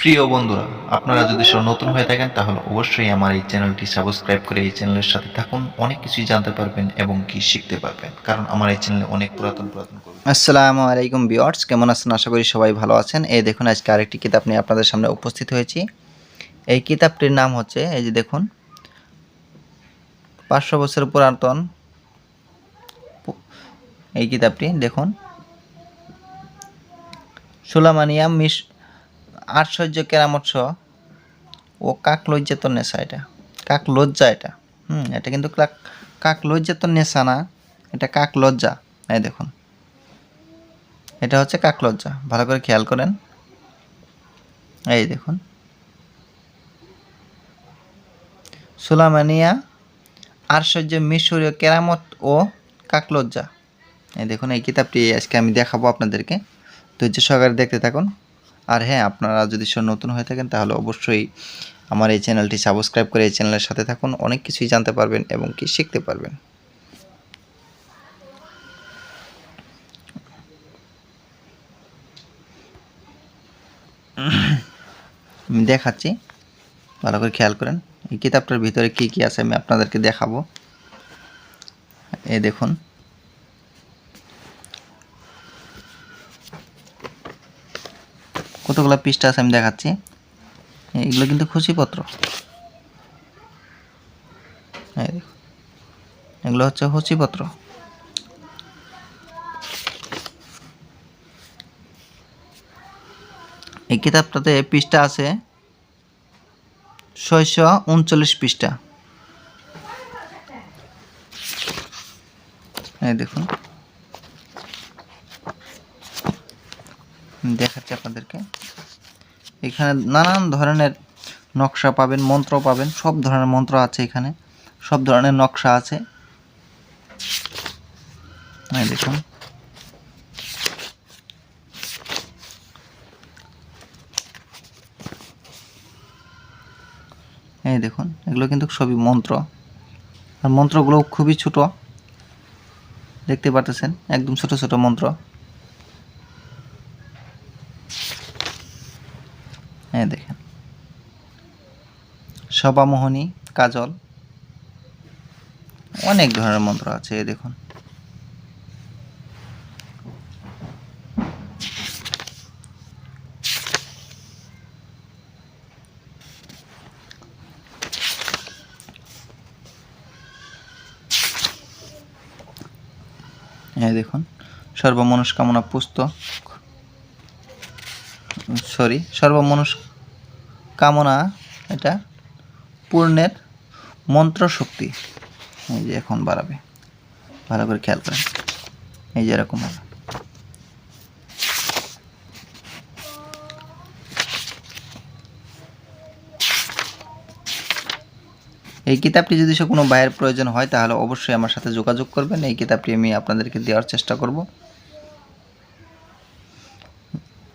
প্রিয় বন্ধুরা, আপনারা যদি নতুন হয়ে থাকেন, তাহলে অবশ্যই আমার এই চ্যানেলটি সাবস্ক্রাইব করে এই চ্যানেলের সাথে থাকুন। অনেক কিছুই জানতে পারবেন এবং কি শিখতে পারবেন, কারণ আমার এই চ্যানেলে অনেক পুরাতন পুরাতন আসসালামু আলাইকুম বিয়ার্স কেমন আছেন? আশা করি সবাই ভালো আছেন। এই দেখুন, আজকে আরেকটি কিতাব নিয়ে আপনাদের সামনে উপস্থিত হয়েছি। এই কিতাবটির নাম হচ্ছে, এই যে দেখুন, পাঁচশো বছর পুরাতন এই কিতাবটি, দেখুন, সুলামানিয়া মিশ আশ্চর্য কেরামত সহ ও কাক লজ্জাতন নেশা এটা। কাক লজ্জা এটা। হুম, এটা কিন্তু কাক কাক লজ্জাতন নেশা না, এটা কাক লজ্জা। এই দেখুন। এটা হচ্ছে কাকলজ্জা ভালো করে খেয়াল করেন। এই দেখুন। সুলামানিয়া আশ্চর্য মিশরীয় কেরামত ও কাকলজ্জা এই দেখুন, এই কিতাবটি আজকে আমি দেখাবো আপনাদেরকে। ধৈর্য সহকারে দেখতে থাকুন। আর হ্যাঁ আপনারা যদি নতুন হয়ে থাকেন, তাহলে অবশ্যই আমার এই চ্যানেলটি সাবস্ক্রাইব করে এই চ্যানেলের সাথে থাকুন। অনেক কিছুই জানতে পারবেন এবং কি শিখতে পারবেন। আমি দেখাচ্ছি। ভালো করে খেয়াল করেন। এই কিতাবটার ভিতরে কি কি আছে আমি আপনাদেরকে দেখাবো। এ দেখুন। কতগুলো পৃষ্ঠা আছে আমি দেখাচ্ছি। এগুলো কিন্তু খুশিপত্র। এই এগুলো হচ্ছে সূচিপত্র এই কিতাবটাতে পৃষ্ঠা আছে ছয়শো উনচল্লিশ পৃষ্ঠা। এই দেখুন। দেখাচ্ছি আপনাদেরকে। এখানে নানান ধরনের নকশা পাবেন, মন্ত্র পাবেন, সব ধরনের মন্ত্র আছে এখানে, সব ধরনের নকশা আছে। দেখুন। এই দেখুন, এগুলো কিন্তু সবই মন্ত্র। আর মন্ত্রগুলো খুবই ছোট। দেখতে পারতেছেন? একদম ছোট ছোট মন্ত্র এই দেখেন সবামোহনী কাজল। অনেক ধরনের মন্ত্র আছে, এই দেখুন। হ্যাঁ দেখুন, সর্বমনস্কামনা পুস্তক সরি সর্বমনস কামনা এটা পূর্ণের মন্ত্র শক্তি এই যে এখন বাড়াবে। ভালো করে খেয়াল করেন। এই যে এরকম হবে। এই কিতাবটি যদি সে কোনো বাইয়ের প্রয়োজন হয়, তাহলে অবশ্যই আমার সাথে যোগাযোগ করবেন। এই কিতাবটি আমি আপনাদেরকে দেওয়ার চেষ্টা করব।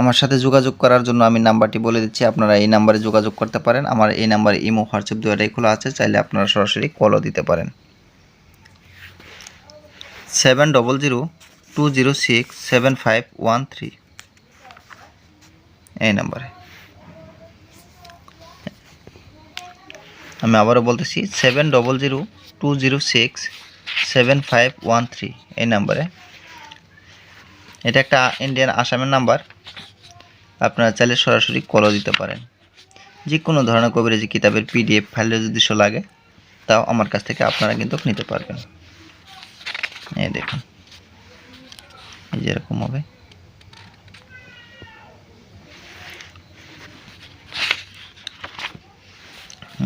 আমার সাথে যোগাযোগ করার জন্য আমি নাম্বারটি বলে দিচ্ছি। আপনারা এই নাম্বারে যোগাযোগ করতে পারেন। আমার এই নাম্বারে ইমো, হোয়াটসঅ্যাপ দুয়াটাই খোলা আছে। চাইলে আপনারা সরাসরি কলও দিতে পারেন। Seven double zero two zero six seven five one three. এই নাম্বারে। আমি আবারও বলতেছি, seven double zero two zero six seven five one three. এই নাম্বারে। এটা একটা ইন্ডিয়ান আসামের নাম্বার। আপনারা চাইলে সরাসরি কলও দিতে পারেন। যে কোনো ধরনের কবিরাজি কিতাবের পিডিএফ ফাইল যদি শো লাগে, তাও আমার কাছ থেকে আপনারা কিন্তু নিতে পারবেন। এই দেখুন। এই যেরকম হবে।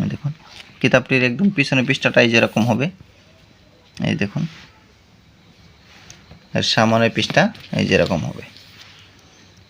দেখুন। কিতাবটির একদম পিছনে পৃষ্ঠাটাই যেরকম হবে। এই দেখুন। আর সামনের পৃষ্ঠা এই যেরকম হবে।